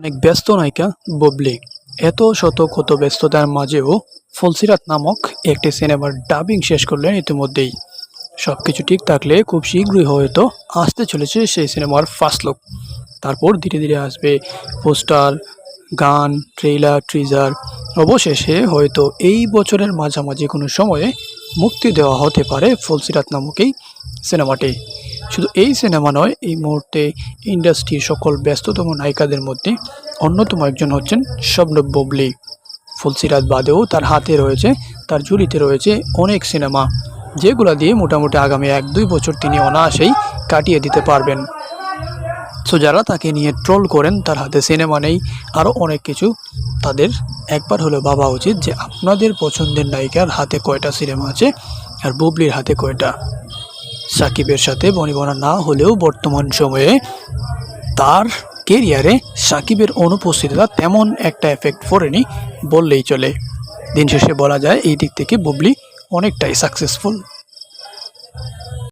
অনেক ব্যস্ত নায়িকা বুবলি। এত শত কত ব্যস্ততার মাঝেও ফুলসিরাত নামক একটি সিনেমার ডাবিং শেষ করলেন ইতিমধ্যেই। সব কিছু ঠিক থাকলে খুব শীঘ্রই হয়তো আসতে চলেছে সেই সিনেমার ফার্স্ট লুক তারপর ধীরে ধীরে আসবে পোস্টার, গান ট্রেইলার ট্রিজার অবশেষে হয়তো এই বছরের মাঝামাঝি কোনো সময়ে মুক্তি দেওয়া হতে পারে ফুলসিরাত নামক এই সিনেমাটি। শুধু এই সিনেমা নয়, এই মুহূর্তে ইন্ডাস্ট্রির সকল ব্যস্ততম নায়িকাদের মধ্যে অন্যতম একজন হচ্ছেন শবনব বুবলি। ফুলসিরাত বাদেও তার হাতে রয়েছে, তার ঝুলিতে রয়েছে অনেক সিনেমা, যেগুলা দিয়ে মোটামুটি আগামী এক দুই বছর তিনি অনায়াসেই কাটিয়ে দিতে পারবেন। সো যারা তাকে নিয়ে ট্রোল করেন, তার হাতে সিনেমা নেই আরও অনেক কিছু, তাদের একবার হলেও ভাবা উচিত যে আপনাদের পছন্দের নায়িকার হাতে কয়টা সিনেমা আছে আর বুবলির হাতে কয়টা। সাকিবের সাথে বনিবনা না হলেও বর্তমান সময়ে তার কেরিয়ারে সাকিবের অনুপস্থিতিটা তেমন একটা এফেক্ট পড়েনি বললেই চলে। দিন শেষে বলা যায় এই দিক থেকে বুবলি অনেকটাই সাকসেসফুল